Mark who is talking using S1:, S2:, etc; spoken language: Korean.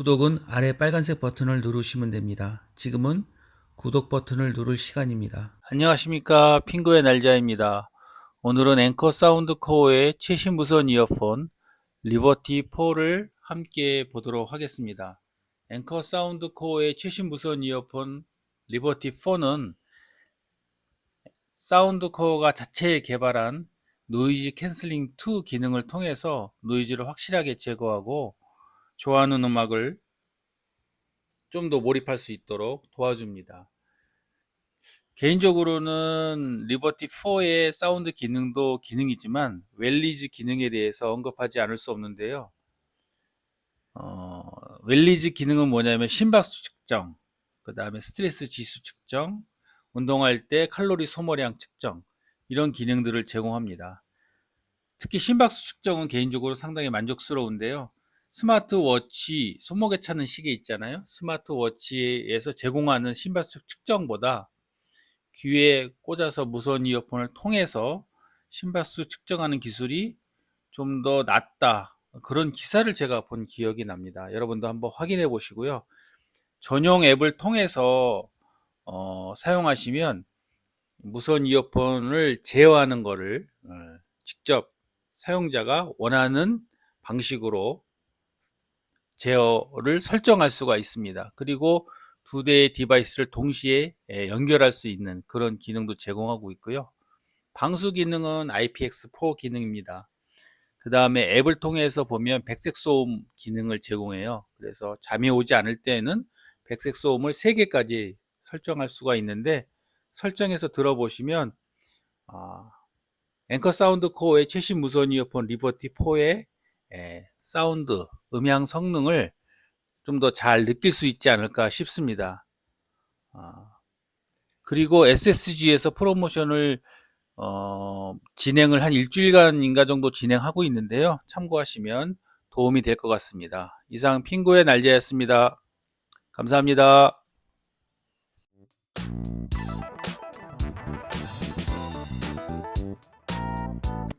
S1: 구독은 아래 빨간색 버튼을 누르시면 됩니다. 지금은 구독 버튼을 누를 시간입니다. 안녕하십니까 핑구의 날자입니다. 오늘은 앵커 사운드 코어의 최신 무선 이어폰 리버티 4를 함께 보도록 하겠습니다. 앵커 사운드 코어의 최신 무선 이어폰 리버티 4는 사운드 코어가 자체 개발한 노이즈 캔슬링 2 기능을 통해서 노이즈를 확실하게 제거하고 좋아하는 음악을 좀 더 몰입할 수 있도록 도와줍니다. 개인적으로는 리버티 4의 사운드 기능도 기능이지만 웰리즈 기능에 대해서 언급하지 않을 수 없는데요. 어, 웰리즈 기능은 뭐냐면 심박수 측정, 그 다음에 스트레스 지수 측정, 운동할 때 칼로리 소모량 측정 이런 기능들을 제공합니다. 특히 심박수 측정은 개인적으로 상당히 만족스러운데요. 스마트워치 손목에 차는 시계 있잖아요. 스마트워치에서 제공하는 심박 수 측정보다 귀에 꽂아서 무선 이어폰을 통해서 심박수 측정하는 기술이 좀 더 낫다. 그런 기사를 제가 본 기억이 납니다. 여러분도 한번 확인해 보시고요. 전용 앱을 통해서 어, 사용하시면 무선 이어폰을 제어하는 것을 어, 직접 사용자가 원하는 방식으로 제어를 설정할 수가 있습니다. 그리고 두 대의 디바이스를 동시에 예, 연결할 수 있는 그런 기능도 제공하고 있고요. 방수 기능은 IPX4 기능입니다. 그 다음에 앱을 통해서 보면 백색 소음 기능을 제공해요. 그래서 잠이 오지 않을 때에는 백색 소음을 3개까지 설정할 수가 있는데 설정해서 들어보시면 아, 앵커 사운드 코어의 최신 무선 이어폰 리버티 4의 예, 사운드, 음향 성능을 좀 더 잘 느낄 수 있지 않을까 싶습니다. 아, 그리고 SSG에서 프로모션을 어, 진행을 한 일주일간인가 정도 진행하고 있는데요. 참고하시면 도움이 될 것 같습니다. 이상 핑구의 날개였습니다. 감사합니다.